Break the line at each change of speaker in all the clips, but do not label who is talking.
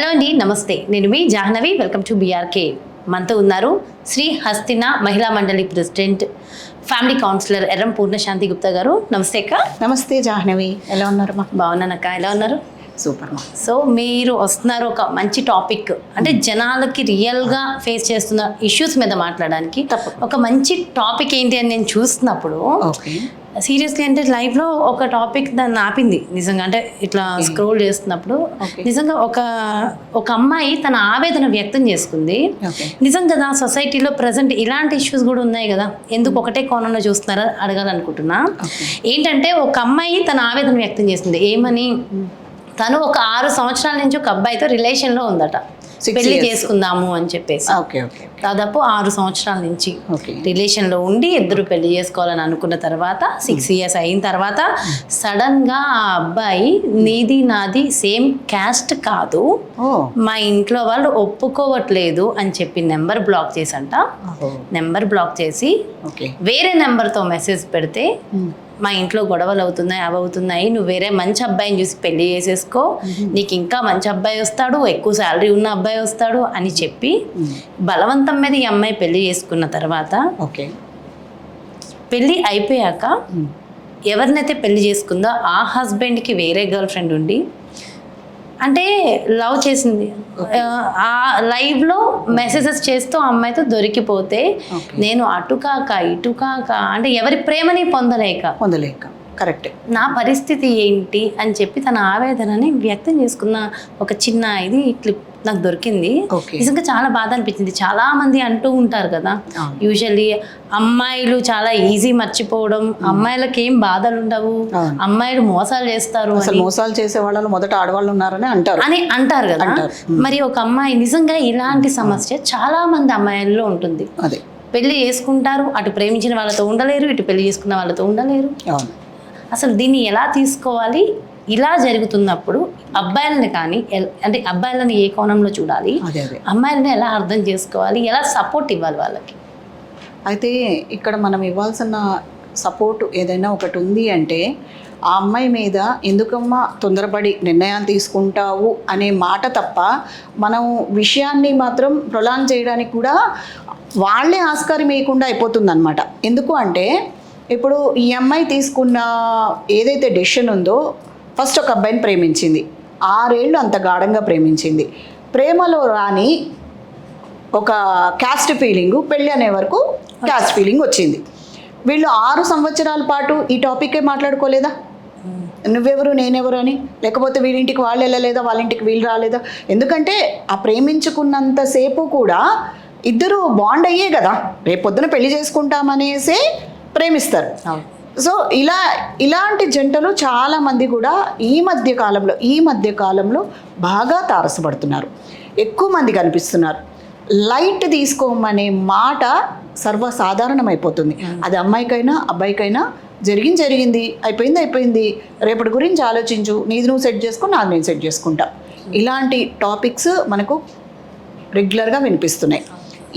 Hello అండి నమస్తే. నేను మీ జాహ్నవి వెల్కమ్ టు బీఆర్కే మనతో ఉన్నారు Shri Hastina Mahila Mandali president family counsellor Erram Purnashanti Gupta గారు. నమస్తే అక్క.
నమస్తే జాహ్నవి. ఎలా ఉన్నారు మా?
బాగున్నానక్క. ఎలా ఉన్నారు?
సూపర్ మా.
సో మీరు వస్తున్నారు ఒక మంచి టాపిక్. అంటే జనాలకి రియల్గా ఫేస్ చేస్తున్న ఇష్యూస్ మీద మాట్లాడడానికి. ఒక మంచి టాపిక్ ఏంటి అని నేను చూస్తున్నప్పుడు సీరియస్లీ అంటే లైఫ్లో ఒక టాపిక్ దాన్ని ఆపింది నిజంగా. అంటే ఇట్లా స్క్రోల్ చేస్తున్నప్పుడు. నిజంగా ఒక ఒక అమ్మాయి తన ఆవేదన వ్యక్తం చేసుకుంది. నిజం కదా సొసైటీలో ప్రజెంట్ ఇలాంటి ఇష్యూస్ కూడా ఉన్నాయి కదా. ఎందుకు ఒకటే కోణంలో చూస్తున్నారా అడగాలనుకుంటున్నా. ఏంటంటే ఒక అమ్మాయి తన ఆవేదన వ్యక్తం చేసింది. ఏమని? తను ఒక ఆరు సంవత్సరాల నుంచి ఒక అబ్బాయితో రిలేషన్లో ఉందట.
పెళ్ళి.
చేసుకుందాము అని చెప్పేసి.
ఓకే ఓకే
దాదాపు ఆరు సంవత్సరాల నుంచి రిలేషన్లో ఉండి ఇద్దరు పెళ్ళి చేసుకోవాలని అనుకున్న తర్వాత సిక్స్ ఇయర్స్ అయిన తర్వాత సడన్గా ఆ అబ్బాయి నీది నాది సేమ్ క్యాస్ట్ కాదు. మా ఇంట్లో వాళ్ళు ఒప్పుకోవట్లేదు అని చెప్పి నెంబర్ బ్లాక్ చేసంట. నెంబర్ బ్లాక్ చేసి
ఓకే.
వేరే నెంబర్తో మెసేజ్ పెడితే
మ్మ్.
మా ఇంట్లో గొడవలు అవుతున్నాయి అవి అవుతున్నాయి నువ్వు వేరే మంచి అబ్బాయిని చూసి పెళ్ళి చేసేసుకో నీకు ఇంకా మంచి అబ్బాయి వస్తాడు ఎక్కువ శాలరీ ఉన్న అబ్బాయి వస్తాడు అని చెప్పి. బలవంతం మీద ఈ అమ్మాయి పెళ్ళి చేసుకున్న తర్వాత
ఓకే
పెళ్ళి అయిపోయాక. ఎవరినైతే పెళ్ళి చేసుకుందో ఆ హస్బెండ్కి వేరే గర్ల్ ఫ్రెండ్ ఉండి అంటే లవ్ చేసింది. ఆ లైవ్లో మెసేజెస్ చేస్తూ అమ్మాయితో దొరికిపోతే. నేను అటు కాక ఇటు కాక అంటే ఎవరి ప్రేమని పొందలేక.
పొందలేక. కరెక్ట్.
నా పరిస్థితి ఏంటి అని చెప్పి తన ఆవేదనని వ్యక్తం చేసుకున్న ఒక చిన్న ఇది క్లిప్ నాకు దొరికింది. నిజంగా చాలా బాధ అనిపించింది. చాలా మంది అంటూ ఉంటారు కదా. యూజువల్లీ అమ్మాయిలు చాలా ఈజీ మర్చిపోవడం అమ్మాయిలకి ఏం బాధలు ఉండవు. అమ్మాయిలు మోసాలు చేస్తారు
మోసాలు చేసే వాళ్ళలో మొదట ఆడవాళ్ళు ఉన్నారని అంటారు.
అని అంటారు కదా. మరి ఒక అమ్మాయి నిజంగా ఇలాంటి సమస్య చాలా మంది అమ్మాయిల్లో ఉంటుంది. పెళ్ళి చేసుకుంటారు అటు ప్రేమించిన వాళ్ళతో ఉండలేరు ఇటు పెళ్ళి చేసుకున్న వాళ్ళతో ఉండలేరు. అసలు దీన్ని ఎలా తీసుకోవాలి? ఇలా జరుగుతున్నప్పుడు అబ్బాయిలని కానీ అంటే అబ్బాయిలని ఏ కోణంలో చూడాలి?
అదే అదే.
అమ్మాయిలని ఎలా అర్థం చేసుకోవాలి? ఎలా సపోర్ట్ ఇవ్వాలి వాళ్ళకి?
అయితే ఇక్కడ మనం ఇవ్వాల్సిన సపోర్ట్ ఏదైనా ఒకటి ఉంది అంటే ఆ అమ్మాయి మీద ఎందుకమ్మా తొందరపడి నిర్ణయాలు తీసుకుంటావు అనే మాట తప్ప మనం విషయాన్ని మాత్రం ప్రొలాంగ్ చేయడానికి కూడా వాళ్ళే ఆస్కారం వేయకుండా అయిపోతుంది అనమాట ఎందుకు అంటే ఇప్పుడు ఈ అమ్మాయి తీసుకున్న ఏదైతే డెసిషన్ ఉందో ఫస్ట్ ఒక అబ్బాయిని ప్రేమించింది. ఆరేళ్ళు అంత గాఢంగా ప్రేమించింది. ప్రేమలో రాని ఒక క్యాస్ట్ ఫీలింగ్ పెళ్ళి అనే వరకు క్యాస్ట్ ఫీలింగ్ వచ్చింది. వీళ్ళు ఆరు సంవత్సరాల పాటు ఈ టాపికే మాట్లాడుకోలేదా? నువ్వెవరు నేనెవరు అని? లేకపోతే వీళ్ళింటికి వాళ్ళు వెళ్ళలేదా? వాళ్ళ ఇంటికి వీళ్ళు రాలేదా? ఎందుకంటే ఆ ప్రేమించుకున్నంతసేపు కూడా ఇద్దరు బాండ్ అయ్యే కదా. రేపొద్దున పెళ్ళి చేసుకుంటామనేసే ప్రేమిస్తారు. సో ఇలా ఇలాంటి జంటలు చాలా మంది కూడా ఈ మధ్య కాలంలో ఈ మధ్య కాలంలో బాగా తారసపడుతున్నారు. ఎక్కువ మంది కనిపిస్తున్నారు. లైట్ తీసుకోమనే మాట సర్వసాధారణమైపోతుంది. అది అమ్మాయికైనా అబ్బాయికైనా జరిగింది జరిగింది అయిపోయింది అయిపోయింది. రేపటి గురించి ఆలోచించు నీది నువ్వు సెట్ చేసుకో నాది నేను సెట్ చేసుకుంటా. ఇలాంటి టాపిక్స్ మనకు రెగ్యులర్గా వినిపిస్తున్నాయి.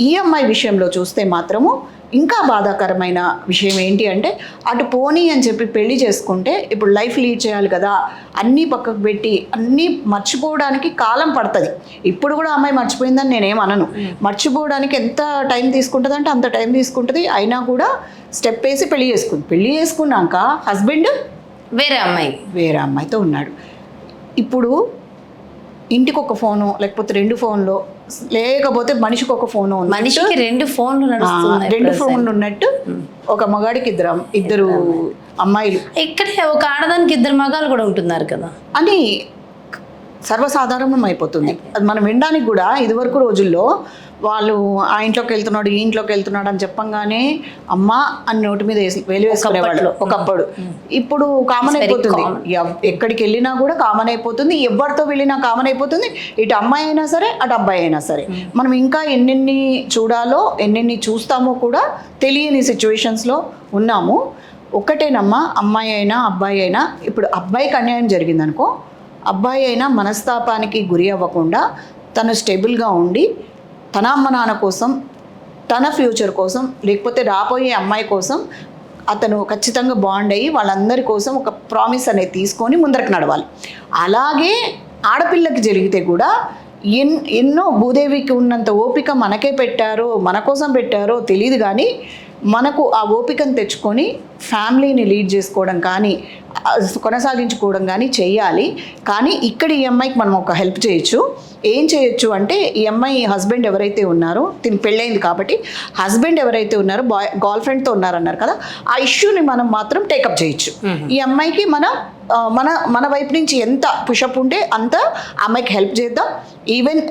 ఈ అమ్మాయి విషయంలో చూస్తే మాత్రము ఇంకా బాధాకరమైన విషయం ఏంటి అంటే అటు పోనీ అని చెప్పి పెళ్ళి చేసుకుంటే ఇప్పుడు లైఫ్ లీడ్ చేయాలి కదా అన్నీ పక్కకు పెట్టి అన్నీ మర్చిపోవడానికి కాలం పడుతుంది. ఇప్పుడు కూడా అమ్మాయి మర్చిపోయిందని నేనేం అనను. మర్చిపోవడానికి ఎంత టైం తీసుకుంటుంది అంటే అంత టైం తీసుకుంటుంది. అయినా కూడా స్టెప్ వేసి పెళ్ళి చేసుకుంది. పెళ్ళి చేసుకున్నాక హస్బెండ్?
వేరే అమ్మాయి.
వేరే అమ్మాయితో ఉన్నాడు. ఇప్పుడు ఇంటికి ఒక ఫోను లేకపోతే రెండు ఫోన్లో లేకపోతే మనిషికి ఒక ఫోను
మనిషికి రెండు ఫోన్లు
రెండు. ఫోన్లు ఉన్నట్టు ఒక మగాడికి ఇద్దరు ఇద్దరు అమ్మాయిలు.
ఇక్కడే ఒక ఆడదానికి ఇద్దరు మగాలు కూడా ఉంటున్నారు కదా.
అని సర్వసాధారణం అయిపోతుంది అది మనం వినడానికి కూడా ఇదివరకు రోజుల్లో వాళ్ళు ఆ ఇంట్లోకి వెళ్తున్నాడు ఈ ఇంట్లోకి వెళ్తున్నాడు అని చెప్పంగానే అమ్మ అని నోటి మీద వేసి వేలు వేసుకునేవాళ్ళు ఒకప్పుడు. ఇప్పుడు కామన్ అయిపోతుంది. ఎక్కడికి వెళ్ళినా కూడా కామన్ అయిపోతుంది. ఎవరితో వెళ్ళినా కామన్ అయిపోతుంది. ఇటు అమ్మాయి అయినా సరే అటు అబ్బాయి అయినా సరే. మనం ఇంకా ఎన్నెన్ని చూడాలో ఎన్నెన్ని చూస్తామో కూడా తెలియని సిచ్యువేషన్స్లో ఉన్నాము. ఒక్కటేనమ్మా అమ్మాయి అయినా అబ్బాయి అయినా. ఇప్పుడు అబ్బాయికి అన్యాయం జరిగిందనుకో అబ్బాయి అయినా మనస్తాపానికి గురి అవ్వకుండా తను స్టేబుల్గా ఉండి తన అమ్మ నాన్న కోసం తన ఫ్యూచర్ కోసం లేకపోతే రాబోయే అమ్మాయి కోసం అతను ఖచ్చితంగా బాండ్ అయ్యి వాళ్ళందరి కోసం ఒక ప్రామిస్ అనేది తీసుకొని ముందరకు నడవాలి. అలాగే ఆడపిల్లకి జరిగితే కూడా ఎన్ ఎన్నో భూదేవికి ఉన్నంత ఓపిక మనకే పెట్టారో మన కోసం పెట్టారో తెలియదు కానీ మనకు ఆ ఓపికను తెచ్చుకొని ఫ్యామిలీని లీడ్ చేసుకోవడం కానీ కొనసాగించుకోవడం కానీ చేయాలి. కానీ ఇక్కడ ఈ అమ్మాయికి మనం ఒక హెల్ప్ చేయొచ్చు. ఏం చేయొచ్చు అంటే ఈ అమ్మాయి హస్బెండ్ ఎవరైతే ఉన్నారో తిని పెళ్ళైంది కాబట్టి హస్బెండ్ ఎవరైతే ఉన్నారో బాయ్ గర్ల్ ఫ్రెండ్తో ఉన్నారన్నారు కదా ఆ ఇష్యూని మనం మాత్రం టేకప్ చేయొచ్చు. ఈ అమ్మాయికి మనం మన మన వైపు నుంచి ఎంత పుషప్ ఉంటే అంత అమ్మాయికి హెల్ప్ చేద్దాం. ఈవెన్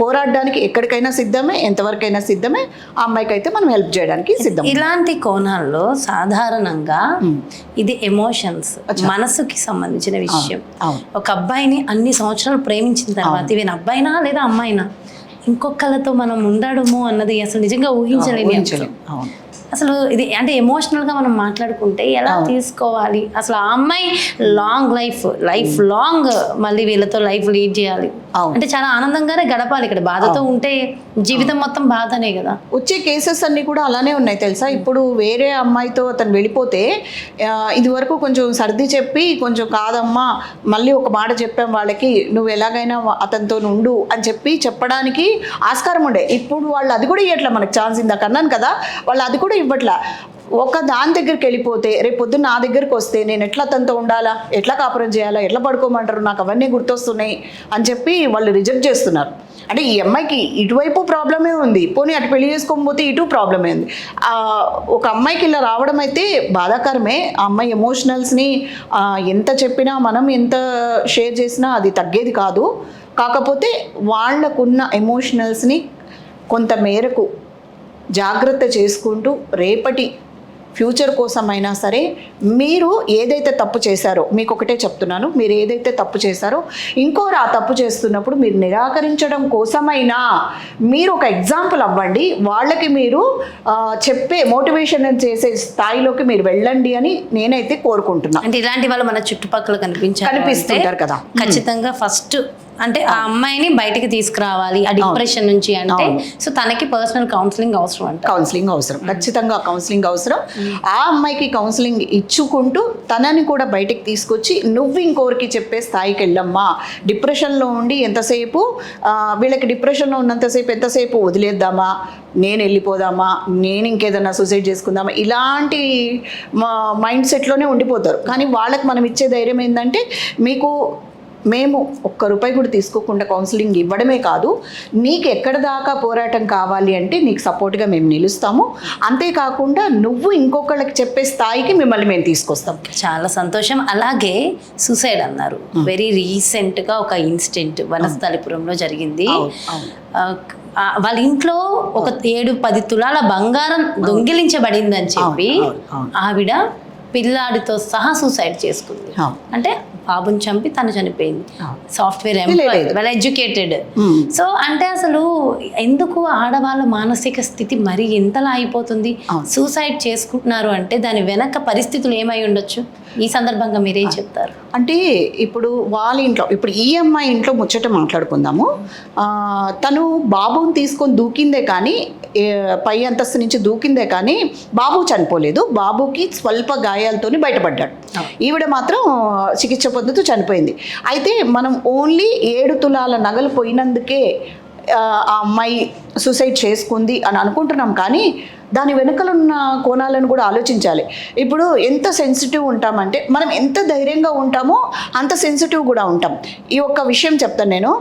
పోరాడడానికి ఎక్కడికైనా సిద్ధమే ఎంతవరకైనా సిద్ధమే ఆ అమ్మాయికి అయితే మనం హెల్ప్ చేయడానికి సిద్ధం.
ఇలాంటి కోణాల్లో సాధారణంగా ఇది ఎమోషన్స్ మనసుకి సంబంధించిన విషయం. ఒక అబ్బాయిని అన్ని సంవత్సరాలు ప్రేమించిన తర్వాత ఈవెన్ అబ్బాయినా లేదా అమ్మాయినా ఇంకొకళ్ళతో మనం ఉండడము అన్నది అసలు నిజంగా ఊహించలేని అసలు ఇది అంటే ఎమోషనల్గా మనం మాట్లాడుకుంటే ఎలా తీసుకోవాలి? అసలు ఆ అమ్మాయి లాంగ్ లైఫ్ లైఫ్ లాంగ్ మళ్ళీ వీళ్ళతో లైఫ్ లీడ్ చేయాలి. అంటే చాలా ఆనందంగానే గడపాలి ఇక్కడ. బాధతో ఉంటే జీవితం మొత్తం బాధనే కదా.
వచ్చే కేసెస్ అన్నీ కూడా అలానే ఉన్నాయి తెలుసా? ఇప్పుడు వేరే అమ్మాయితో అతను వెళ్ళిపోతే ఇది వరకు కొంచెం సర్ది చెప్పి కొంచెం కాదమ్మా మళ్ళీ ఒక మాట చెప్పాం వాళ్ళకి నువ్వు ఎలాగైనా అతనితో ఉండు అని చెప్పి చెప్పడానికి ఆస్కారం ఉండే. ఇప్పుడు వాళ్ళు అది కూడా ఇవ్వట్లే మనకు ఛాన్స్ ఇందాక అన్నాను కదా వాళ్ళు అది కూడా ఇవ్వట్లే. ఒక దాని దగ్గరికి వెళ్ళిపోతే రేపు పొద్దున్న నా దగ్గరికి వస్తే నేను ఎట్లా తనతో ఉండాలా? ఎట్లా కాపురం చేయాలా? ఎట్లా పడుకోమంటారు? నాకు అవన్నీ గుర్తొస్తున్నాయి అని చెప్పి వాళ్ళు రిజెక్ట్ చేస్తున్నారు. అంటే ఈ అమ్మాయికి ఇటువైపు ప్రాబ్లమే ఉంది. పోనీ అటు పెళ్ళి చేసుకోకపోతే ఇటు ప్రాబ్లమే ఉంది. ఒక అమ్మాయికి ఇలా రావడం అయితే బాధాకరమే. ఆ అమ్మాయి ఎమోషనల్స్ని ఎంత చెప్పినా మనం ఎంత షేర్ చేసినా అది తగ్గేది కాదు. కాకపోతే వాళ్ళకున్న ఎమోషనల్స్ని కొంత మేరకు జాగ్రత్త చేసుకుంటూ రేపటి ఫ్యూచర్ కోసమైనా సరే మీరు ఏదైతే తప్పు చేశారో మీకు ఒకటే చెప్తున్నాను మీరు ఏదైతే తప్పు చేశారో ఇంకోరు ఆ తప్పు చేస్తున్నప్పుడు మీరు నిరాకరించడం కోసమైనా మీరు ఒక ఎగ్జాంపుల్ అవ్వండి వాళ్ళకి మీరు చెప్పే మోటివేషన్ చేసే స్థాయిలోకి మీరు వెళ్ళండి అని నేనైతే కోరుకుంటున్నా
అంటే ఇలాంటి వాళ్ళు మన చుట్టుపక్కల కనిపించారు
కనిపిస్తుంటారు కదా.
ఖచ్చితంగా ఫస్ట్ అంటే ఆ అమ్మాయిని బయటికి తీసుకురావాలి ఆ డిప్రెషన్ నుంచి అంటే సో తనకి పర్సనల్ కౌన్సిలింగ్ అవసరం అంట.
కౌన్సిలింగ్ అవసరం. ఖచ్చితంగా కౌన్సిలింగ్ అవసరం. ఆ అమ్మాయికి కౌన్సిలింగ్ ఇచ్చుకుంటూ తనని కూడా బయటికి తీసుకొచ్చి నువ్వు ఇంకోరికి చెప్పే స్థాయికి వెళ్ళమ్మా. డిప్రెషన్లో ఉండి ఎంతసేపు వీళ్ళకి డిప్రెషన్లో ఉన్నంతసేపు ఎంతసేపు వదిలేద్దామా? నేను వెళ్ళిపోదామా? నేను ఇంకేదన్నా సూసైడ్ చేసుకుందామా? ఇలాంటి మైండ్ సెట్లోనే ఉండిపోతారు. కానీ వాళ్ళకి మనం ఇచ్చే ధైర్యం ఏంటంటే మీకు మేము ఒక్క రూపాయి కూడా తీసుకోకుండా కౌన్సిలింగ్ ఇవ్వడమే కాదు నీకు ఎక్కడ దాకా పోరాటం కావాలి అంటే నీకు సపోర్ట్గా మేము నిలుస్తాము. అంతేకాకుండా నువ్వు ఇంకొకళ్ళకి చెప్పే స్థాయికి మిమ్మల్ని మేము తీసుకొస్తాం.
చాలా సంతోషం. అలాగే సూసైడ్ అన్నారు. వెరీ రీసెంట్గా ఒక ఇన్సిడెంట్ వనస్థలిపురంలో జరిగింది. వాళ్ళ ఇంట్లో ఒక ఏడు పది తులాల బంగారం దొంగిలించబడిందని చెప్పి. ఆవిడ పిల్లాడితో సహా సూసైడ్ చేసుకుంది. అంటే బాబుని చంపి తను చనిపోయింది. సాఫ్ట్వేర్. Well educated. సో అంటే అసలు ఎందుకు ఆడవాళ్ళ మానసిక స్థితి మరి ఎంతలా అయిపోతుంది. సూసైడ్ చేసుకుంటున్నారు అంటే దాని వెనక పరిస్థితులు ఏమై ఉండొచ్చు ఈ సందర్భంగా మీరేం చెప్తారు.
అంటే ఇప్పుడు వాళ్ళ ఇంట్లో ఇప్పుడు ఈ అమ్మాయి ఇంట్లో ముచ్చట మాట్లాడుకుందాము. తను బాబుని తీసుకొని దూకిందే కానీ పై అంతస్తు నుంచి దూకిందే కానీ బాబు చనిపోలేదు. బాబుకి స్వల్ప గాయాలతోని బయటపడ్డాడు. ఈవిడ మాత్రం చికిత్స పొందుతూ చనిపోయింది. అయితే మనం ఓన్లీ ఏడు తులాల నగలు పోయినందుకే ఆ అమ్మాయి సూసైడ్ చేసుకుంది అని అనుకుంటున్నాం కానీ దాని వెనుకలున్న కోణాలను కూడా ఆలోచించాలి. ఇప్పుడు ఎంత సెన్సిటివ్ ఉంటామంటే మనం ఎంత ధైర్యంగా ఉంటామో అంత సెన్సిటివ్ కూడా ఉంటాం. ఈ ఒక్క విషయం చెప్తాను నేను.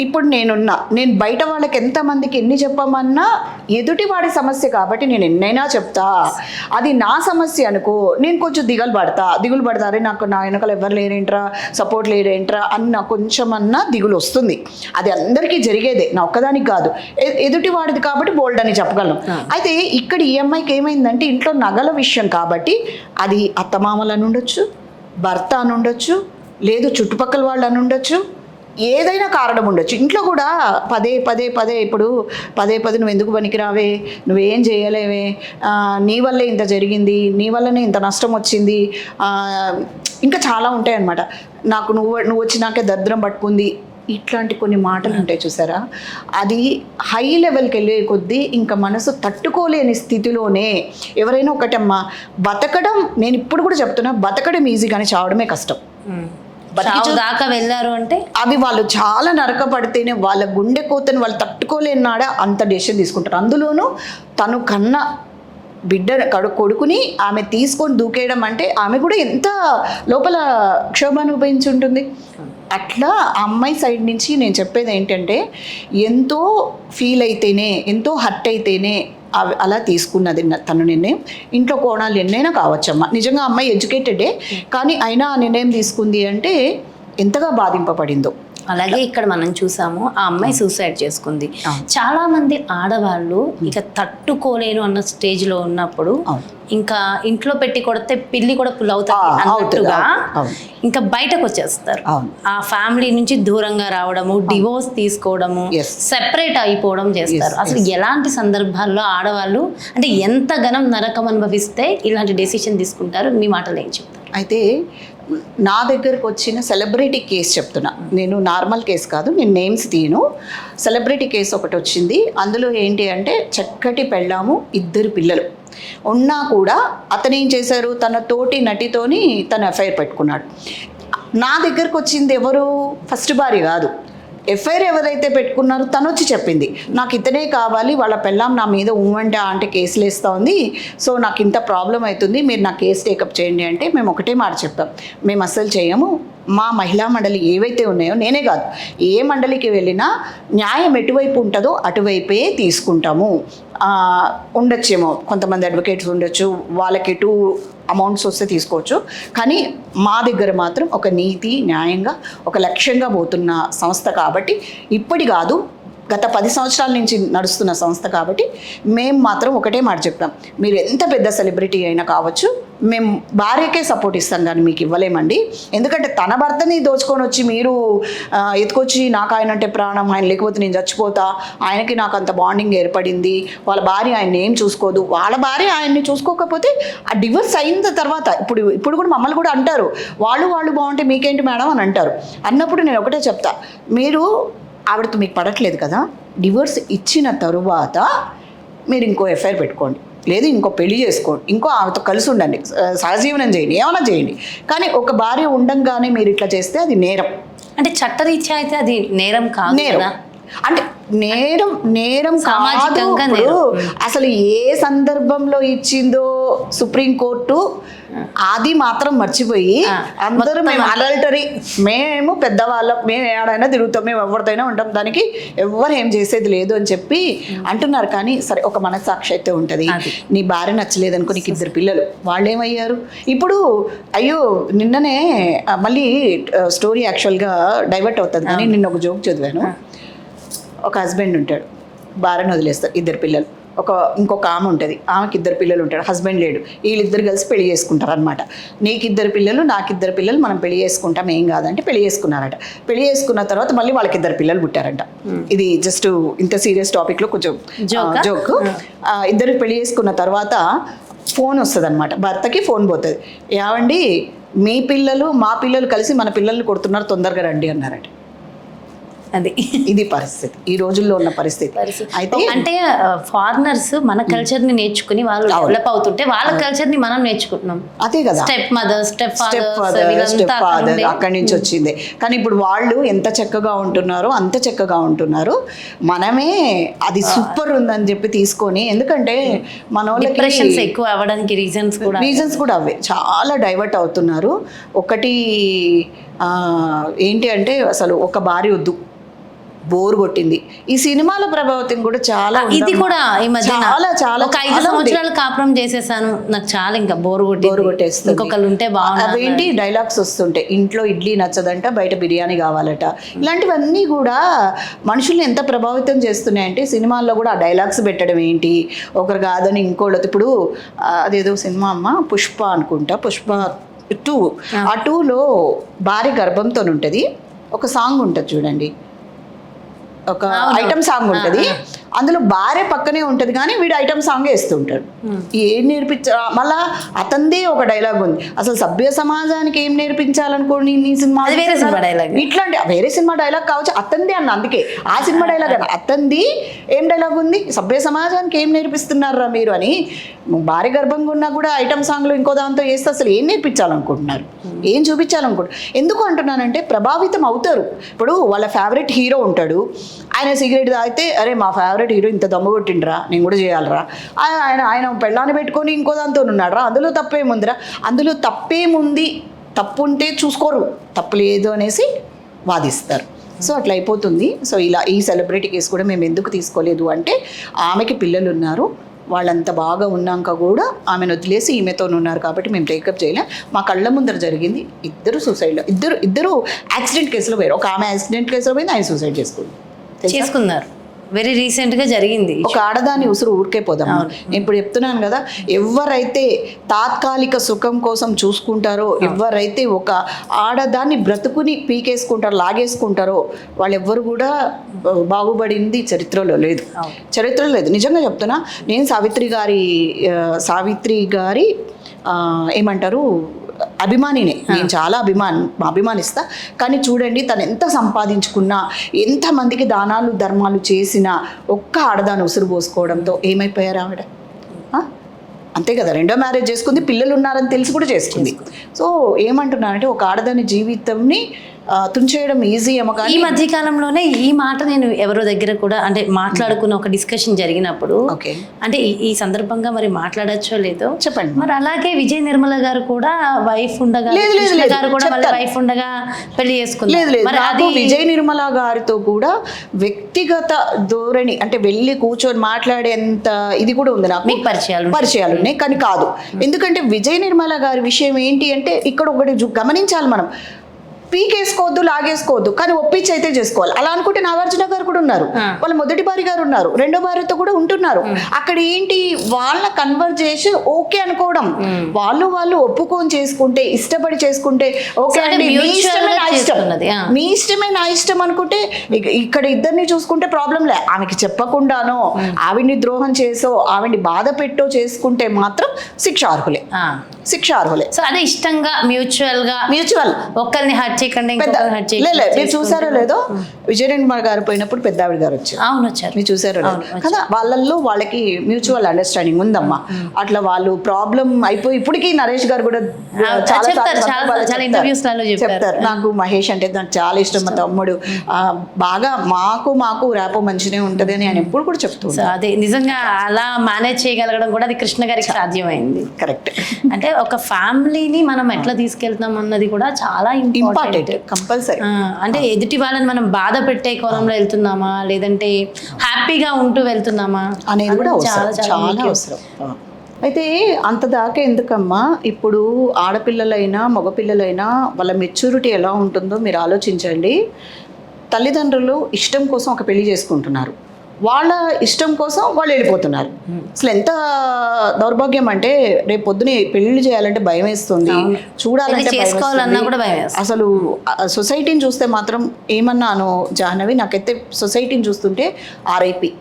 ఇప్పుడు నేనున్నా. నేను బయట వాళ్ళకి ఎంతమందికి ఎన్ని చెప్పమన్నా ఎదుటివాడి సమస్య కాబట్టి నేను ఎన్నైనా చెప్తా. అది నా సమస్య అనుకో నేను కొంచెం దిగులు పడతా. దిగులు పడతా. అరే నాకు నా వెనకాల ఎవరు లేరేంట్రా? సపోర్ట్ లేరేంట్రా? అన్న కొంచెం అన్నా దిగులు వస్తుంది. అది అందరికీ జరిగేదే. నా ఒక్కదానికి కాదు. ఎ- ఎదుటివాడిది కాబట్టి బోల్డ్ అని చెప్పగలను. అయితే ఇక్కడ ఈ అమ్మాయికి ఏమైందంటే ఇంట్లో నగల విషయం కాబట్టి అది అత్తమామలు అని ఉండొచ్చు భర్త అని ఉండొచ్చు లేదు చుట్టుపక్కల వాళ్ళు అని ఉండొచ్చు ఏదైనా కారణం ఉండొచ్చు. ఇంట్లో కూడా పదే పదే పదే ఇప్పుడు పదే పదే నువ్వు ఎందుకు పనికిరావే? నువ్వేం చేయలేవే? నీ వల్లే ఇంత జరిగింది నీ వల్లనే ఇంత నష్టం వచ్చింది. ఇంకా చాలా ఉంటాయి అన్నమాట నాకు నువ్వు నువ్వు వచ్చినాకే దరిద్రం పట్టుకుంది. ఇట్లాంటి కొన్ని మాటలు ఉంటాయి చూసారా? అది హై లెవెల్కి వెళ్ళే కొద్దీ ఇంకా మనసు తట్టుకోలేని స్థితిలోనే ఎవరైనా ఒకటమ్మా బతకడం నేను ఇప్పుడు కూడా చెప్తున్నా బతకడం ఈజీ కానీ చావడమే కష్టం. బతికి
దాకా వెళ్ళారు అంటే?
అవి వాళ్ళు చాలా నరకపడితేనే వాళ్ళ గుండె కోతని వాళ్ళు తట్టుకోలేనాడా అంత డెసిషన్ తీసుకుంటారు. అందులోనూ తను కన్న బిడ్డ కడు కొడుకుని ఆమె తీసుకొని దూకేయడం అంటే ఆమె కూడా ఎంత లోపల క్షోభ అనుభవించి ఉంటుంది? అట్లా అమ్మాయి సైడ్ నుంచి నేను చెప్పేది ఏంటంటే ఎంతో ఫీల్ అయితేనే ఎంతో హర్ట్ అయితేనే అలా తీసుకున్నది తను నిర్ణయం. ఇంట్లో కోణాలు ఎన్నైనా కావచ్చమ్మా. నిజంగా అమ్మాయి ఎడ్యుకేటెడే కానీ అయినా ఆ నిర్ణయం తీసుకుంది అంటే ఎంతగా బాధింపబడిందో.
అలాగే ఇక్కడ మనం చూసాము ఆ అమ్మాయి సూసైడ్ చేసుకుంది. చాలా మంది ఆడవాళ్ళు ఇక తట్టుకోలేను అన్న స్టేజ్లో ఉన్నప్పుడు. ఇంకా ఇంట్లో పెట్టి కొడితే పిల్లి కూడా పుల్ అవుతుంది అన్నట్టుగా. ఇంకా బయటకు వచ్చేస్తారు. ఆ ఫ్యామిలీ నుంచి దూరంగా రావడము డివోర్స్ తీసుకోవడము. సెపరేట్ అయిపోవడం చేస్తారు. అసలు ఎలాంటి సందర్భాల్లో ఆడవాళ్ళు అంటే ఎంత ఘనం నరకం అనుభవిస్తే ఇలాంటి డెసిషన్ తీసుకుంటారు? మీ మాటలు ఏం చెప్తారు?
అయితే నా దగ్గరకు వచ్చిన సెలబ్రిటీ కేసు చెప్తున్నా. నేను నార్మల్ కేసు కాదు నేను నేమ్స్ తీయను. సెలబ్రిటీ కేసు ఒకటి వచ్చింది. అందులో ఏంటి అంటే చక్కటి పెళ్ళాము ఇద్దరు పిల్లలు. ఉన్నా కూడా అతను ఏం చేశారు? తన తోటి నటితోని తన ఎఫ్ఐఆర్ పెట్టుకున్నాడు. నా దగ్గరకు వచ్చింది ఎవరు? ఫస్ట్ బారి కాదు. ఎఫ్ఐఆర్ ఎవరైతే పెట్టుకున్నారో తను వచ్చి చెప్పింది. నాకు ఇతనే కావాలి వాళ్ళ పెళ్ళాం నా మీద ఉమ్మంటే అంటే కేసులు వేస్తూ ఉంది సో నాకు ఇంత ప్రాబ్లం అవుతుంది మీరు నా కేసు టేకప్ చేయండి అంటే మేము ఒకటే మాట చెప్పాం మేము అస్సలు చేయము. మా మహిళా మండలి ఏవైతే ఉన్నాయో నేనే కాదు ఏ మండలికి వెళ్ళినా న్యాయం ఎటువైపు ఉంటుందో అటువైపే తీసుకుంటాము. ఉండొచ్చేమో కొంతమంది అడ్వకేట్స్ ఉండొచ్చు వాళ్ళకి ఎటు అమౌంట్స్ వస్తే తీసుకోవచ్చు. కానీ మా దగ్గర మాత్రం ఒక నీతి న్యాయంగా ఒక లక్ష్యంగా పోతున్న సంస్థ కాబట్టి ఇప్పటి కాదు గత పది సంవత్సరాల నుంచి నడుస్తున్న సంస్థ కాబట్టి మేము మాత్రం ఒకటే మాట చెప్తాం. మీరు ఎంత పెద్ద సెలబ్రిటీ అయినా కావచ్చు మేము భార్యకే సపోర్ట్ ఇస్తాం కానీ మీకు ఇవ్వలేమండి. ఎందుకంటే తన భర్తని దోచుకొని వచ్చి మీరు ఎత్తుకొచ్చి నాకు ఆయన అంటే ప్రాణం ఆయన లేకపోతే నేను చచ్చిపోతా ఆయనకి నాకు అంత బాండింగ్ ఏర్పడింది వాళ్ళ భార్య ఆయన్ని ఏం చూసుకోదు వాళ్ళ భార్య ఆయన్ని చూసుకోకపోతే ఆ డివోర్స్ అయిన తర్వాత ఇప్పుడు ఇప్పుడు కూడా మమ్మల్ని కూడా అంటారు వాళ్ళు వాళ్ళు బాగుంటే మీకేంటి మేడం? అని అంటారు. అన్నప్పుడు నేను ఒకటే చెప్తా మీరు ఆవిడతో మీకు పడట్లేదు కదా డివోర్స్ ఇచ్చిన తరువాత మీరు ఇంకో ఎఫ్ఐఆర్ పెట్టుకోండి. లేదు ఇంకో పెళ్ళి చేసుకోండి ఇంకో ఆమెతో కలిసి ఉండండి సహజీవనం చేయండి ఏమైనా చేయండి. కానీ ఒక భార్య ఉండంగానే మీరు ఇట్లా చేస్తే అది నేరం.
అంటే చట్టరీత్యా అయితే అది నేరం కాదు
నేరం.
కదా?
అంటే నేరం నేరం కాదు. అసలు ఏ సందర్భంలో ఇచ్చిందో సుప్రీంకోర్టు అది మాత్రం మర్చిపోయి అందరూ మేము అడల్టరీ. మేము పెద్దవాళ్ళం మేము ఏడైనా తిరుగుతాం మేము ఎవరితోనైనా ఉంటాం దానికి ఎవరు ఏం చేసేది లేదు అని చెప్పి అంటున్నారు. కానీ సరే ఒక మనస్సాక్షి అయితే ఉంటుంది. నీ భార్య నచ్చలేదు అనుకో నీకు ఇద్దరు పిల్లలు. వాళ్ళు ఏమయ్యారు ఇప్పుడు అయ్యో నిన్ననే మళ్ళీ స్టోరీ యాక్చువల్గా డైవర్ట్ అవుతుంది. కానీ నిన్న ఒక జోక్ చదివాను. ఒక హస్బెండ్ ఉంటాడు. భార్యను వదిలేస్తారు ఇద్దరు పిల్లలు. ఒక ఇంకొక ఆమె ఉంటుంది. ఆమెకి ఇద్దరు పిల్లలు ఉంటాడు హస్బెండ్ లేడు. వీళ్ళిద్దరు కలిసి పెళ్ళి చేసుకుంటారు అనమాట నీకు ఇద్దరు పిల్లలు నాకు ఇద్దరు పిల్లలు మనం పెళ్ళి చేసుకుంటాం ఏం కాదంటే పెళ్ళి చేసుకున్నారట. పెళ్ళి చేసుకున్న తర్వాత మళ్ళీ వాళ్ళకి ఇద్దరు పిల్లలు పుట్టారంట. ఇది జస్ట్ ఇంత సీరియస్ టాపిక్లో కొంచెం? జోక్ ఇద్దరు పెళ్ళి చేసుకున్న తర్వాత ఫోన్ వస్తుంది అనమాట భర్తకి ఫోన్ పోతుంది. ఏమండి మీ పిల్లలు మా పిల్లలు కలిసి మన పిల్లల్ని కొడుతున్నారు తొందరగా రండి అన్నారట.
అది.
ఇది పరిస్థితి. ఈ రోజుల్లో ఉన్న పరిస్థితి. అయితే
అంటే ఫారినర్స్ మన కల్చర్ని నేర్చుకుని వాళ్ళు. డెవలప్ అవుతుంటే వాళ్ళ కల్చర్ని మనం నేర్చుకుంటున్నాం.
అదే కదా.
Step mother step
step
father
step father అక్కడి నుంచి వచ్చింది. కానీ ఇప్పుడు వాళ్ళు ఎంత చక్కగా ఉంటున్నారో అంత చక్కగా ఉంటున్నారు. మనమే అది సూపర్ ఉందని చెప్పి తీసుకొని ఎందుకంటే మన
డిప్రెషన్స్ ఎక్కువ అవ్వడానికి రీజన్స్ కూడా.
రీజన్స్ కూడా అవే. చాలా డైవర్ట్ అవుతున్నారు. ఒకటి ఏంటి అంటే అసలు ఒక భార్య వద్దు. బోర్ కొట్టింది. ఈ సినిమాల ప్రభావితం కూడా చాలా
ఇది. కూడా ఈ మధ్య
చాలా చాలా
ఒక ఐదు. సంవత్సరాలు కాపురం చేసేసాను. నాకు చాలా ఇంకా బోర్ కొట్టి
బోర్ కొట్టేస్తుంది.
ఇంకొకరు ఉంటే బాగుంది
అవేంటి? డైలాగ్స్ వస్తుంటాయి ఇంట్లో ఇడ్లీ నచ్చదంట బయట బిర్యానీ కావాలట. ఇలాంటివన్నీ కూడా మనుషుల్ని ఎంత ప్రభావితం చేస్తున్నాయంటే సినిమాల్లో కూడా ఆ డైలాగ్స్ పెట్టడం ఏంటి? ఒకరు కాదని ఇంకోళ్ళు ఇప్పుడు అదేదో సినిమా అమ్మ పుష్ప అనుకుంటా. పుష్ప టూ. ఆ. టూలో భార్య గర్భంతో ఉంటుంది ఒక సాంగ్ ఉంటుంది చూడండి. ఒక. ఐటమ్ సాంగ్ ఉంటుంది అందులో భార్య పక్కనే ఉంటుంది కానీ వీడు ఐటమ్ సాంగ్ వేస్తుంటాడు ఏం నేర్పించ మళ్ళా అతందే ఒక డైలాగ్ ఉంది. అసలు సభ్య సమాజానికి ఏం నేర్పించాలనుకోండి నీ సినిమా
అది వేరే సినిమా dialogue.
ఇట్లాంటి వేరే సినిమా డైలాగ్ కావచ్చు అతంది అన్న అందుకే. ఆ సినిమా డైలాగ్ అన్న అతంది ఏం డైలాగ్ ఉంది? సభ్య సమాజానికి ఏం నేర్పిస్తున్నారా మీరు అని భార్య గర్భంగా ఉన్నా కూడా ఐటమ్ సాంగ్లో ఇంకో దాంతో వేస్తే అసలు ఏం నేర్పించాలనుకుంటున్నారు? ఏం చూపించాలనుకుంటున్నారు ఎందుకు అంటున్నానంటే ప్రభావితం అవుతారు. ఇప్పుడు వాళ్ళ ఫేవరెట్ హీరో ఉంటాడు. ఆయన సిగరెట్ తాగితే అరే మా ఫేవరెట్ హీరో ఇంత దమ్ము కొట్టిండ్రా నేను కూడా చేయాలరా. ఆయన ఆయన ఆయన పెళ్ళాన్ని పెట్టుకొని ఇంకో దాంతో ఉన్నాడు అందులో తప్పేముందిరా? అందులో తప్పేముంది? తప్పు ఉంటే చూసుకోరు. తప్పు లేదు అనేసి వాదిస్తారు. సో అట్లా అయిపోతుంది. సో ఇలా ఈ సెలబ్రిటీ కేసు కూడా మేము ఎందుకు తీసుకోలేదు అంటే ఆమెకి పిల్లలు ఉన్నారు. వాళ్ళంత బాగా ఉన్నాక కూడా ఆమెను వదిలేసి ఈమెతో ఉన్నారు కాబట్టి మేము టేకప్ చేయలేం. మా కళ్ళ ముందర జరిగింది. ఇద్దరు సూసైడ్లో ఇద్దరు ఇద్దరు యాక్సిడెంట్ కేసులో పోయారు. ఒక ఆమె యాక్సిడెంట్ కేసులో పోయింది ఆయన సూసైడ్ చేసుకుంది
చేసుకున్నారు. వెరీ రీసెంట్గా జరిగింది.
ఒక ఆడదాని ఉసురు ఊరికే పోదాం నేను ఇప్పుడు చెప్తున్నాను కదా ఎవరైతే తాత్కాలిక సుఖం కోసం చూసుకుంటారో ఎవరైతే ఒక ఆడదాన్ని బ్రతుకుని పీకేసుకుంటారో లాగేసుకుంటారో వాళ్ళెవ్వరు కూడా బాగుపడింది చరిత్రలో లేదు. చరిత్రలో లేదు. నిజంగా చెప్తున్నా నేను సావిత్రి గారి సావిత్రి గారి ఏమంటారు అభిమానినే. నేను చాలా అభిమాన్ అభిమానిస్తా. కానీ చూడండి తను ఎంత సంపాదించుకున్నా ఎంతమందికి దానాలు ధర్మాలు చేసినా ఒక్క ఆడదాని ఉసురు పోసుకోవడంతో ఏమైపోయారు ఆవిడ? అంతే కదా రెండో మ్యారేజ్ చేసుకుంది పిల్లలు ఉన్నారని తెలిసి కూడా చేసుకుంది. సో ఏమంటున్నానంటే ఒక ఆడదాని జీవితంని తుంచేయడం ఈజీ ఏమో
ఈ మధ్య కాలంలోనే ఈ మాట నేను ఎవరో దగ్గర కూడా అంటే మాట్లాడుకున్న ఒక డిస్కషన్ జరిగినప్పుడు అంటే ఈ- సందర్భంగా మరి మాట్లాడచ్చో లేదో
చెప్పండి.
మరి అలాగే విజయ్ నిర్మల గారు కూడా వైఫ్ ఉండగా. గారు కూడా. వైఫ్ ఉండగా పెళ్ళి
లేదు
మరి అది
విజయ్ నిర్మల గారితో కూడా వ్యక్తిగత ధోరణి అంటే వెళ్ళి కూర్చొని మాట్లాడేంత ఇది కూడా ఉంది నాకు.
మీకు పరిచయాలు ఉన్నాయి.
పరిచయాలు ఉన్నాయి కానీ కాదు. ఎందుకంటే విజయ్ నిర్మల గారి విషయం ఏంటి అంటే ఇక్కడ ఒకటి గమనించాలి మనం. పీకేసుకోవద్దు లాగేసుకోవద్దు. కానీ ఒప్పించి అయితే చేసుకోవాలి. అలా అనుకుంటే నాగార్జున గారు కూడా ఉన్నారు. వాళ్ళ మొదటి భార్య గారు ఉన్నారు. రెండో భార్యతో కూడా ఉంటున్నారు. అక్కడ ఏంటి? వాళ్ళ కన్వర్జేషన్ ఓకే అనుకోవడం. వాళ్ళు వాళ్ళు ఒప్పుకొని చేసుకుంటే ఇష్టపడి చేసుకుంటే ఓకే అండి మీ ఇష్టమే నా ఇష్టం. మీ ఇష్టమే నా ఇష్టం అనుకుంటే ఇక- ఇక్కడ ఇద్దరిని చూసుకుంటే ప్రాబ్లం లే. ఆమెకి చెప్పకుండానో ఆవిడ్ని ద్రోహం చేసో ఆవిడ్ని బాధ పెట్టో చేసుకుంటే మాత్రం శిక్షార్హులే. శిక్షార్హులే.
సో అదే ఇష్టంగా మ్యూచువల్గా
మ్యూచువల్
ఒకరిని హర్ట్ చేయకుండా
పెద్ద
ఇంకొకరిని హర్ట్
లే, లే, మీరు
చేయకుండా
చూసారో లేదో విజయనిర్మల్ గారు పోయినప్పుడు పెద్ద ఆవిడ గారు వచ్చారు.
అవును వచ్చారు.
మీరు చూసారో కదా? వాళ్ళల్లో వాళ్ళకి మ్యూచువల్ అండర్స్టాండింగ్ ఉందమ్మా. అట్లా వాళ్ళు ప్రాబ్లం అయిపోయి ఇప్పటికీ నరేష్ గారు కూడా
చెప్తారు,
నాకు మహేష్ అంటే నాకు చాలా ఇష్టం మా తమ్ముడు. బాగా మాకు మాకు ర్యాపో మంచినే ఉంటది అని ఆయన ఎప్పుడు కూడా చెప్తూ
అదే నిజంగా అలా మేనేజ్ చేయగలగడం కూడా అది కృష్ణ గారికి సాధ్యమైంది.
కరెక్ట్.
అంటే ఒక ఫ్యామిలీని మనం ఎట్లా తీసుకెళ్తాం అన్నది కూడా చాలా
ఇంపార్టెంట్. కంపల్సరీ
అంటే ఎదుటి వాళ్ళని మనం బాధ పెట్టే కోణంలో వెళ్తున్నామా? లేదంటే హ్యాపీగా ఉంటూ వెళ్తున్నామా?
అనేది కూడా చాలా
ముఖ్యం.
అవసరం. అయితే అంత దాకా ఎందుకమ్మా? ఇప్పుడు ఆడపిల్లలైనా మగపిల్లలైనా వాళ్ళ మెచ్యూరిటీ ఎలా ఉంటుందో మీరు ఆలోచించండి. తల్లిదండ్రులు ఇష్టం కోసం ఒక పెళ్ళి చేసుకుంటున్నారు. వాళ్ళ ఇష్టం కోసం వాళ్ళు వెళ్ళిపోతున్నారు అసలు ఎంత దౌర్భాగ్యం అంటే రేపు పొద్దున పెళ్ళి చేయాలంటే భయం వేస్తుంది. చూడాలంటే
చేసుకోవాలన్నా. కూడా భయం.
అసలు సొసైటీని చూస్తే మాత్రం ఏమన్నాను జాహ్నవి నాకైతే సొసైటీని చూస్తుంటే ఆర్ఐపి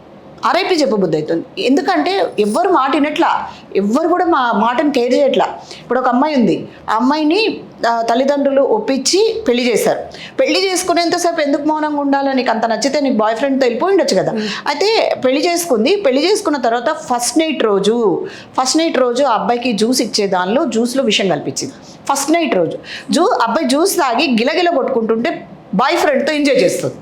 ఆర్ఐపి చెప్పబుద్ధి అవుతుంది ఎందుకంటే ఎవ్వరు మాట వినట్లా ఎవ్వరు కూడా మా మాటను కేర్ చేయట్లా. ఇప్పుడు ఒక అమ్మాయి ఉంది. ఆ అమ్మాయిని తల్లిదండ్రులు ఒప్పించి పెళ్ళి చేశారు. పెళ్ళి చేసుకునేంతసేపు ఎందుకు మౌనంగా ఉండాలి? నీకు అంత నచ్చితే నీకు బాయ్ ఫ్రెండ్తో వెళ్ళిపోయి ఉండొచ్చు కదా. అయితే పెళ్ళి చేసుకుంది. పెళ్ళి చేసుకున్న తర్వాత ఫస్ట్ నైట్ రోజు ఫస్ట్ నైట్ రోజు ఆ అబ్బాయికి జ్యూస్ ఇచ్చే దానిలో జ్యూస్లో విషయం కల్పించింది. ఫస్ట్ నైట్ రోజు. జూ అబ్బాయి జ్యూస్ తాగి గిలగిల కొట్టుకుంటుంటే బాయ్ ఫ్రెండ్తో ఎంజాయ్ చేస్తుంది.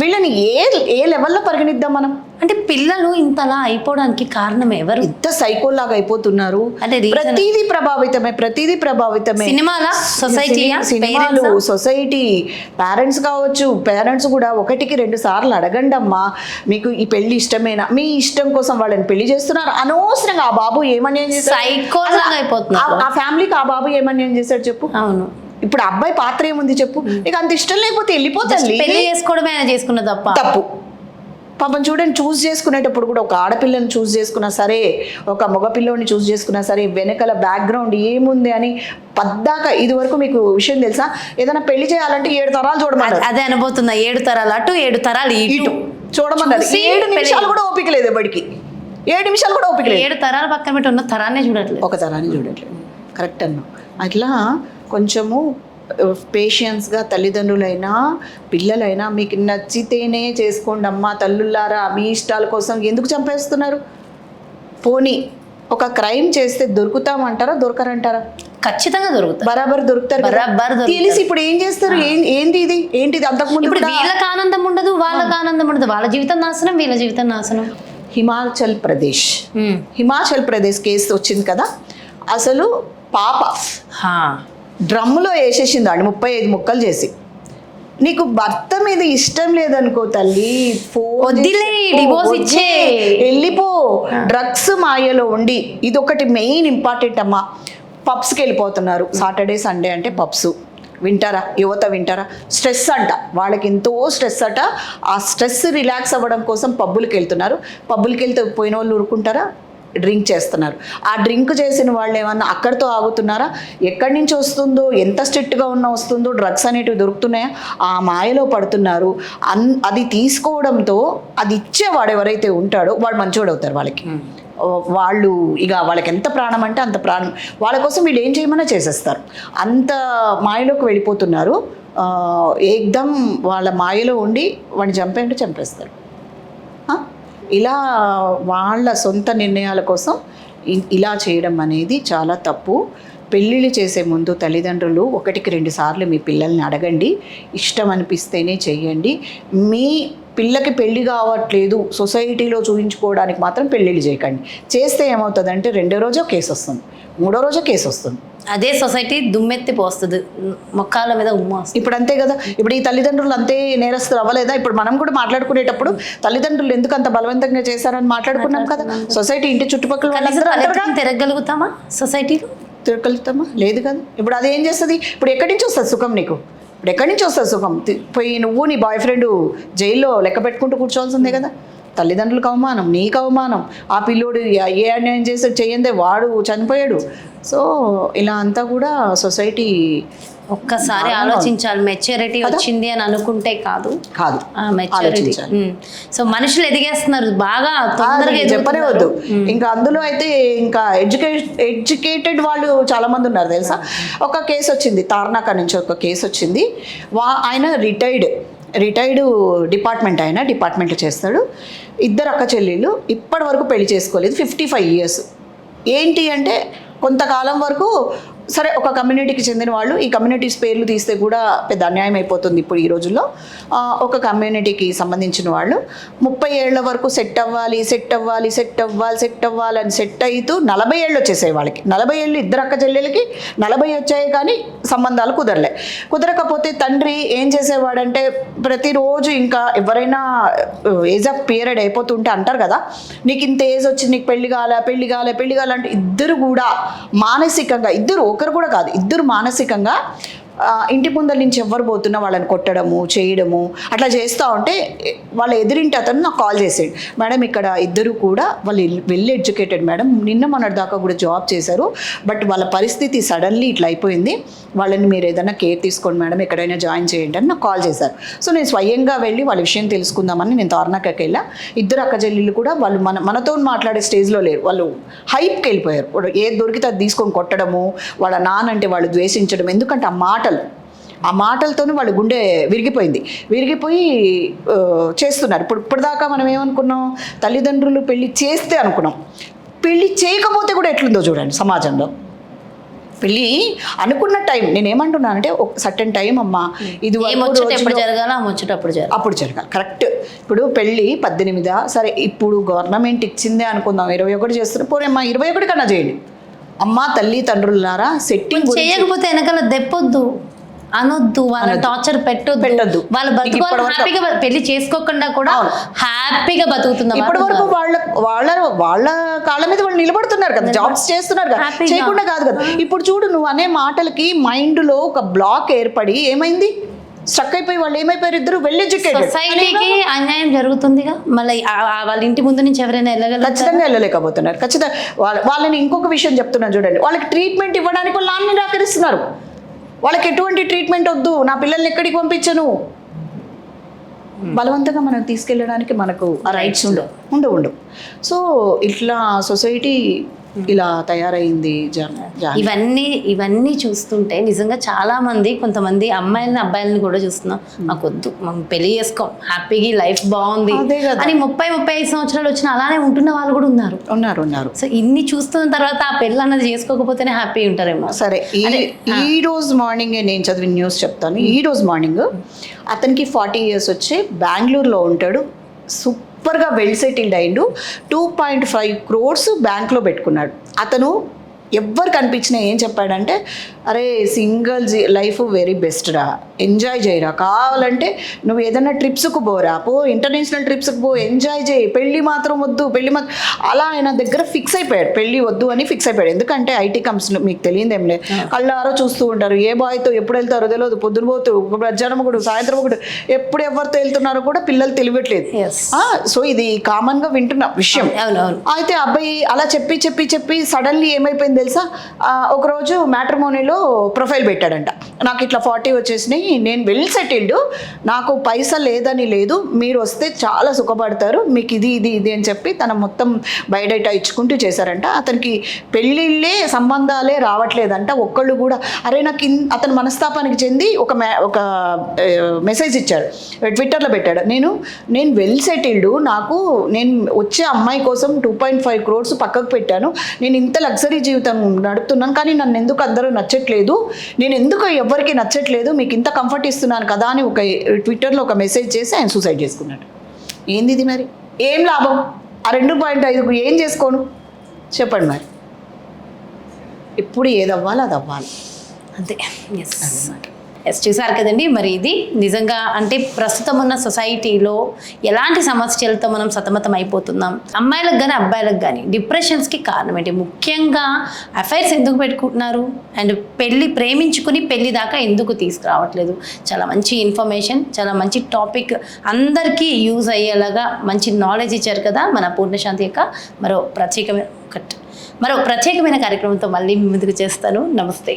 వీళ్ళని ఏ ఏ లెవెల్లో పరిగణిద్దాం మనం?
అంటే పిల్లలు ఇంతలా అయిపోవడానికి కారణం ఎవరు?
ఇంత సైకోలాగా అయిపోతున్నారు.
అంటే
ప్రతిదీ ప్రభావితమే ప్రతిదీ ప్రభావితమే.
సినిమాలా? సొసైటీయా?
సిని- సినిమాలు సొసైటీ పేరెంట్స్ కావచ్చు. పేరెంట్స్ కూడా ఒకటికి రెండు సార్లు అడగండి అమ్మా మీకు ఈ పెళ్ళి ఇష్టమేనా? మీ ఇష్టం కోసం వాళ్ళని పెళ్ళి చేస్తున్నారు. అనవసరంగా ఆ బాబు ఏమన్యాయం చేశాడు?
Psycho
అసలు
లాగా అయిపోతున్నారు.
ఆ- ఫ్యామిలీకి ఆ బాబు ఏమన్యాయం చేశాడు చెప్పు.
అవును.
ఇప్పుడు అబ్బాయి పాత్ర ఏముంది చెప్పు? నీకు అంత ఇష్టం లేకపోతే వెళ్ళిపోతుంది
పెళ్ళి చేసుకోవడమే చేసుకున్న తప్ప.
తప్పు. పాపం చూడండి చూస్ చేసుకునేటప్పుడు కూడా ఒక ఆడపిల్లని చూస్ చేసుకున్నా సరే ఒక మగపిల్లని చూస్ చేసుకున్నా సరే వెనకాల బ్యాక్గ్రౌండ్ ఏముంది అని పద్దాక ఇది వరకు మీకు విషయం తెలుసా? ఏదైనా పెళ్ళి చేయాలంటే ఏడు తరాలు చూడమన్నారు.
అదే అనబోతున్నా ఏడు తరాలు అటు ఏడు తరాలు ఇటు. చూసి
ఏడు నిమిషాలు కూడా ఓపిక లేదు బడికి ఏడు నిమిషాలు కూడా ఓపిక లేదు.
ఏడు తరాల పక్కన పెట్టి ఉన్న తరాన్నే చూడట్లేదు.
ఒక తరాన్ని చూడట్లేదు. కరెక్ట్ అన్నా అట్లా కొంచెము పేషియన్స్గా తల్లిదండ్రులైనా పిల్లలైనా మీకు నచ్చితేనే చేసుకోండి అమ్మా తల్లులారా మీ ఇష్టాల కోసం ఎందుకు చంపేస్తున్నారు? పోనీ ఒక క్రైమ్ చేస్తే దొరుకుతామంటారా దొరకరంటారా?
ఖచ్చితంగా దొరుకుతారు
బరాబర్ దొరుకుతారు.
బరాబర్.
తెలిసి ఇప్పుడు ఏం చేస్తారు? ఏంటి ఇది? ఏంటిది? అంతకుముందు
ఇప్పుడు వీళ్ళకి ఆనందం ఉండదు వాళ్ళకి ఆనందం ఉండదు. వాళ్ళ జీవితం నాశనం వీళ్ళ జీవితం నాశనం.
హిమాచల్ ప్రదేశ్. హిమాచల్ ప్రదేశ్ కేసు వచ్చింది కదా? అసలు పాప. డ్రమ్ములో వేసేసింది అండి ముప్పై ఐదు ముక్కలు చేసి. నీకు భర్త మీద ఇష్టం లేదనుకో తల్లి ఫోన్
వద్దులే,
చేసి, "ఓ,
divorce
వద్దే,
ఇచ్చే."
వెళ్ళిపో. డ్రగ్స్ మాయలో ఉండి ఇది ఒకటి మెయిన్ ఇంపార్టెంట్ అమ్మా. పబ్స్కి వెళ్ళిపోతున్నారు. సాటర్డే సండే అంటే పబ్స్. వింటారా? యువత వింటారా? స్ట్రెస్ అంట. వాళ్ళకి ఎంతో స్ట్రెస్ అట. ఆ స్ట్రెస్ రిలాక్స్ అవ్వడం కోసం పబ్బులకి వెళ్తున్నారు. పబ్బులకి వెళ్తే పోయిన వాళ్ళు ఊరుకుంటారా? డ్రింక్ చేస్తున్నారు. ఆ డ్రింక్ చేసిన వాళ్ళు ఏమన్నా అక్కడితో ఆగుతున్నారా? ఎక్కడి నుంచి వస్తుందో ఎంత స్ట్రిక్ట్గా ఉన్న వస్తుందో డ్రగ్స్ అనేటివి దొరుకుతున్నాయా? ఆ మాయలో పడుతున్నారు. అన్ అది తీసుకోవడంతో అది ఇచ్చేవాడు ఎవరైతే ఉంటాడో వాడు మంచోడు అవుతారు వాళ్ళకి. వాళ్ళు ఇక వాళ్ళకి ఎంత ప్రాణం అంటే అంత ప్రాణం. వాళ్ళ కోసం వీళ్ళు ఏం చేయమన్నా చేసేస్తారు. అంత మాయలోకి వెళ్ళిపోతున్నారు. ఏకదం వాళ్ళ మాయలో ఉండి వాడిని చంపేయంటే చంపేస్తారు? ఇలా వాళ్ళ సొంత నిర్ణయాల కోసం ఇలా చేయడం అనేది చాలా తప్పు. పెళ్ళిళ్ళు చేసే ముందు తల్లిదండ్రులు ఒకటికి రెండు సార్లు మీ పిల్లల్ని అడగండి. ఇష్టం అనిపిస్తేనే చేయండి మీ పిల్లకి పెళ్ళి కావట్లేదు సొసైటీలో చూపించుకోవడానికి మాత్రం పెళ్ళిళ్ళు చేయకండి. చేస్తే ఏమవుతుందంటే రెండో రోజో కేసు వస్తుంది మూడో రోజో కేసు వస్తుంది
అదే సొసైటీ దుమ్మెత్తి పోస్తుంది. మొక్కాల మీద ఉమ్మ
ఇప్పుడు అంతే కదా? ఇప్పుడు ఈ తల్లిదండ్రులు అంతే నేరస్తులు అవ్వలేదా? ఇప్పుడు మనం కూడా మాట్లాడుకునేటప్పుడు తల్లిదండ్రులు ఎందుకు అంత బలవంతంగా చేశారని మాట్లాడుకున్నాం కదా? సొసైటీ ఇంటి చుట్టుపక్కల
తిరగలుగుతామా సొసైటీలో?
తిరగలుగుతామా? లేదు కదా. ఇప్పుడు అది ఏం చేస్తుంది? ఇప్పుడు ఎక్కడి నుంచి వస్తుంది సుఖం నీకు? ఇప్పుడు ఎక్కడి నుంచి వస్తుంది సుఖం? పోయి నువ్వు నీ బాయ్ ఫ్రెండ్ జైల్లో లెక్క పెట్టుకుంటూ కూర్చోవాల్సిందే కదా. తల్లిదండ్రులకు అవమానం నీకు అవమానం. ఆ పిల్లోడు ఏ- అన్యాయం చేసాడు చెయ్యందే వాడు చనిపోయాడు. సో ఇలా అంతా కూడా సొసైటీ
ఒక్కసారి ఆలోచించాలి. మెచ్యూరిటీ వచ్చింది అని అనుకుంటే కాదు.
కాదు.
మెచ్యూరిటీ. సో మనుషులు ఎదిగేస్తున్నారు. బాగా తొందరగా
చెప్పనే. వద్దు ఇంకా అందులో అయితే ఇంకా ఎడ్యుకే ఎడ్యుకేటెడ్ వాళ్ళు చాలా మంది ఉన్నారు తెలుసా? ఒక కేసు వచ్చింది. తార్నాక నుంచి ఒక కేసు వచ్చింది. వా ఆయన రిటైర్డ్. రిటైర్డ్ డిపార్ట్మెంట్ ఆయన డిపార్ట్మెంట్లో చేస్తాడు. ఇద్దరు అక్క చెల్లెళ్ళు ఇప్పటి వరకు పెళ్ళి చేసుకోలేదు ఫిఫ్టీ ఫైవ్ ఇయర్స్. ఏంటి అంటే కొంతకాలం వరకు సరే ఒక కమ్యూనిటీకి చెందిన వాళ్ళు ఈ కమ్యూనిటీస్ పేర్లు తీస్తే కూడా పెద్ద అన్యాయం అయిపోతుంది ఇప్పుడు ఈ రోజుల్లో. ఒక కమ్యూనిటీకి సంబంధించిన వాళ్ళు ముప్పై ఏళ్ళ వరకు సెట్ అవ్వాలి సెట్ అవ్వాలి సెట్ అవ్వాలి సెట్ అవ్వాలి అని సెట్ అవుతూ నలభై ఏళ్ళు వచ్చేసాయి వాళ్ళకి. నలభై ఏళ్ళు ఇద్దరు అక్క చెల్లెలకి నలభై వచ్చాయి కానీ సంబంధాలు కుదరలే. కుదరకపోతే తండ్రి ఏం చేసేవాడంటే ప్రతిరోజు ఇంకా ఎవరైనా ఏజ్ ఆఫ్ పీరియడ్ అయిపోతుంటే అంటారు కదా నీకు ఇంత ఏజ్ వచ్చింది నీకు పెళ్ళి కాలే పెళ్ళి కాలే పెళ్ళి కాలే అంటే ఇద్దరు కూడా మానసికంగా ఇద్దరు ఒకరు కూడా కాదు ఇద్దరు మానసికంగా ఇంటి ముందర నుంచి ఎవరు పోతున్నా వాళ్ళని కొట్టడము చేయడము అట్లా చేస్తూ ఉంటే వాళ్ళ ఎదురింటి అతను నాకు కాల్ చేసాడు మేడం ఇక్కడ ఇద్దరు కూడా వాళ్ళు వెల్ ఎడ్యుకేటెడ్ మేడం. నిన్న మొన్నటి దాకా కూడా జాబ్ చేశారు. బట్ వాళ్ళ పరిస్థితి సడన్లీ ఇట్లా అయిపోయింది. వాళ్ళని మీరు ఏదైనా కేర్ తీసుకోండి మేడం. ఎక్కడైనా జాయిన్ చేయండి అని నాకు కాల్ చేశారు. సో నేను స్వయంగా వెళ్ళి వాళ్ళ విషయం తెలుసుకుందామని నేను తార్నాకకి వెళ్ళా. ఇద్దరు అక్క కూడా వాళ్ళు మన మనతో మాట్లాడే స్టేజ్లో లేరు. వాళ్ళు హైప్కి వెళ్ళిపోయారు. వాడు ఏది దొరికితే అది తీసుకొని కొట్టడము వాళ్ళ నానంటే వాళ్ళు ద్వేషించడం. ఎందుకంటే ఆ మాటలు. ఆ మాటలతోనే వాళ్ళ గుండె విరిగిపోయింది. విరిగిపోయి చేస్తున్నారు. ఇప్పుడు ఇప్పటిదాకా మనం ఏమనుకున్నాం? తల్లిదండ్రులు పెళ్ళి చేస్తే అనుకున్నాం. పెళ్ళి చేయకపోతే కూడా ఎట్లుందో చూడండి సమాజంలో. పెళ్ళి అనుకున్న టైం నేను ఏమంటున్నానంటే ఒక సర్టన్ టైం అమ్మా ఇది
ఎప్పుడు జరగాలో? అప్పుడు జరగాలి.
అప్పుడు జరగాలి. కరెక్ట్. ఇప్పుడు పెళ్ళి పద్దెనిమిదా సరే ఇప్పుడు గవర్నమెంట్ ఇచ్చిందే అనుకుందాం. ఇరవై ఒకటి చేస్తున్నారు. పోనీ అమ్మా ఇరవై ఒకటి కన్నా చేయండి. అమ్మ తల్లి తండ్రులారా సెట్టింగ్
చేయకపోతే వెనకాల దెప్పొద్దు అనొద్దు వాళ్ళ టార్చర్ పెట్టొద్దు.
పెట్టొద్దు.
వాళ్ళ బతుకు హ్యాపీగా పెళ్ళి చేసుకోకుండా కూడా. హ్యాపీగా బతుకుతున్న
ఇప్పటి
వాళ్ళు
వరకు వాళ్ళ వాళ్ళ వాళ్ళ కాళ్ళ మీద వాళ్ళు నిలబడుతున్నారు కదా జాబ్స్ చేస్తున్నారు కదా. చేయకుండా కాదు కదా. ఇప్పుడు చూడు నువ్వు అనే మాటలకి మైండ్లో ఒక బ్లాక్ ఏర్పడి ఏమైంది? స్ట్రక్ అయిపోయి వాళ్ళు ఏమైపోయారు? ఇద్దరు వెల్ ఎడ్యుకేటెడ్.
సొసైటీకి అన్యాయం జరుగుతుందిగా? మళ్ళీ వాళ్ళ ఇంటి ముందు నుంచి ఎవరైనా వెళ్ళగలరు
ఖచ్చితంగా వెళ్ళలేకపోతున్నారు. ఖచ్చితంగా వాళ్ళ వాళ్ళని ఇంకొక విషయం చెప్తున్నాను చూడండి. వాళ్ళకి ట్రీట్మెంట్ ఇవ్వడానికి వాళ్ళు నాన్న నిరాకరిస్తున్నారు వాళ్ళకి ఎటువంటి ట్రీట్మెంట్ వద్దు. నా పిల్లల్ని ఎక్కడికి పంపించను? బలవంతంగా మనం తీసుకెళ్ళడానికి మనకు ఆ రైట్స్ ఉండవు ఉండవు ఉండవు సో ఇట్లా సొసైటీ ఇలా తయారైంది
ఇవన్నీ ఇవన్నీ చూస్తుంటే నిజంగా చాలా మంది కొంతమంది అమ్మాయిలని అబ్బాయిలని కూడా చూస్తున్నాం. మాకు వద్దు మనం పెళ్ళి చేసుకోం. హ్యాపీగా లైఫ్ బాగుంది. అని ముప్పై ముప్పై ఐదు సంవత్సరాలు వచ్చిన అలానే ఉంటున్న వాళ్ళు కూడా ఉన్నారు.
ఉన్నారు ఉన్నారు.
సో ఇన్ని చూస్తున్న తర్వాత ఆ పెళ్ళి అన్నది చేసుకోకపోతేనే హ్యాపీ ఉంటారేమో.
సరే ఈ రోజు మార్నింగ్ నేను చదివిన న్యూస్ చెప్తాను. ఈ రోజు మార్నింగ్ అతనికి ఫార్టీ ఇయర్స్ వచ్చి బెంగళూరులో ఉంటాడు. సూపర్గా వెల్ సెటిల్డ్ అయిండు. టూ పాయింట్ ఫైవ్ క్రోర్స్ బ్యాంక్లో పెట్టుకున్నాడు. అతను ఎవ్వరు కనిపించినా ఏం చెప్పాడంటే అరే సింగిల్ లైఫ్ వెరీ బెస్ట్ రా. ఎంజాయ్ చేయరా కావాలంటే నువ్వు ఏదైనా ట్రిప్స్కు పోరా పో ఇంటర్నేషనల్ ట్రిప్స్కి పో. ఎంజాయ్ చేయి. పెళ్ళి మాత్రం వద్దు. పెళ్ళి మాత్రం అలా ఆయన దగ్గర ఫిక్స్ అయిపోయాడు. పెళ్ళి వద్దు అని ఫిక్స్ అయిపోయాడు. ఎందుకంటే ఐటీ కంపెనీలో మీకు తెలియదేం లేదు కళ్ళారో చూస్తూ ఉంటారు. ఏ బాయ్తో ఎప్పుడు వెళ్తారో తెలియదు పొద్దున పోతూ మధ్యాహ్నం ఒకటి సాయంత్రం ఒకటి ఎప్పుడు ఎవరితో వెళ్తున్నారో కూడా పిల్లలు తెలియట్లేదు. సో ఇది కామన్గా వింటున్న విషయం. అయితే అబ్బాయి అలా చెప్పి చెప్పి చెప్పి సడన్లీ ఏమైపోయింది తెలుసా? ఒకరోజు మ్యాట్రిమోనీలో ప్రొఫైల్ పెట్టాడంట. నాకు ఇట్లా ఫార్టీ వచ్చేసినాయి నేను వెల్ సెటిల్డ్ నాకు పైసా లేదని లేదు మీరు వస్తే చాలా సుఖపడతారు మీకు ఇది ఇది ఇది అని చెప్పి తన మొత్తం బయోడేటా ఇచ్చుకుంటూ చేశారంట. అతనికి పెళ్ళిళ్ళే సంబంధాలే రావట్లేదంట. ఒక్కళ్ళు కూడా అరే నాకు అతని అతను మనస్తాపానికి చెంది ఒక ఒక మెసేజ్ ఇచ్చాడు ట్విట్టర్లో పెట్టాడు. నేను నేను వెల్ సెటిల్డ్ నాకు నేను వచ్చే అమ్మాయి కోసం టూ పాయింట్ ఫైవ్ క్రోర్స్ పక్కకు పెట్టాను. నేను ఇంత లగ్జరీ జీవితం నడుపుతున్నాను కానీ నన్ను ఎందుకు అందరూ నచ్చట్లేదు? నేను ఎందుకు ఎవరికి నచ్చట్లేదు. మీకు ఇంత కంఫర్ట్ ఇస్తున్నాను కదా అని ఒక ట్విట్టర్లో ఒక మెసేజ్ చేసి ఆయన సూసైడ్ చేసుకున్నాడు. ఏంది ఇది మరి? ఏం లాభం? ఆ రెండు పాయింట్ ఐదుకు ఏం చేసుకోను? చెప్పండి మరి. ఎప్పుడు ఏది అవ్వాలి అది అవ్వాలి
అంతే ఎస్ ఎస్ చూసారు కదండి. మరి ఇది నిజంగా అంటే ప్రస్తుతం ఉన్న సొసైటీలో ఎలాంటి సమస్యలతో మనం సతమతం అయిపోతున్నాం? అమ్మాయిలకు కానీ అబ్బాయిలకు కానీ డిప్రెషన్స్కి కారణం ఏంటి? ముఖ్యంగా అఫైర్స్ ఎందుకు పెట్టుకుంటున్నారు? అండ్ పెళ్ళి ప్రేమించుకుని పెళ్ళి దాకా ఎందుకు తీసుకురావట్లేదు? చాలా మంచి ఇన్ఫర్మేషన్ చాలా మంచి టాపిక్ అందరికీ యూజ్ అయ్యేలాగా మంచి నాలెడ్జ్ ఇచ్చారు కదా మన పూర్ణశాంతి యొక్క మరో ప్రత్యేకమైన ఒకటి. మరో ప్రత్యేకమైన కార్యక్రమంతో మళ్ళీ ముందుకు చేస్తాను. నమస్తే.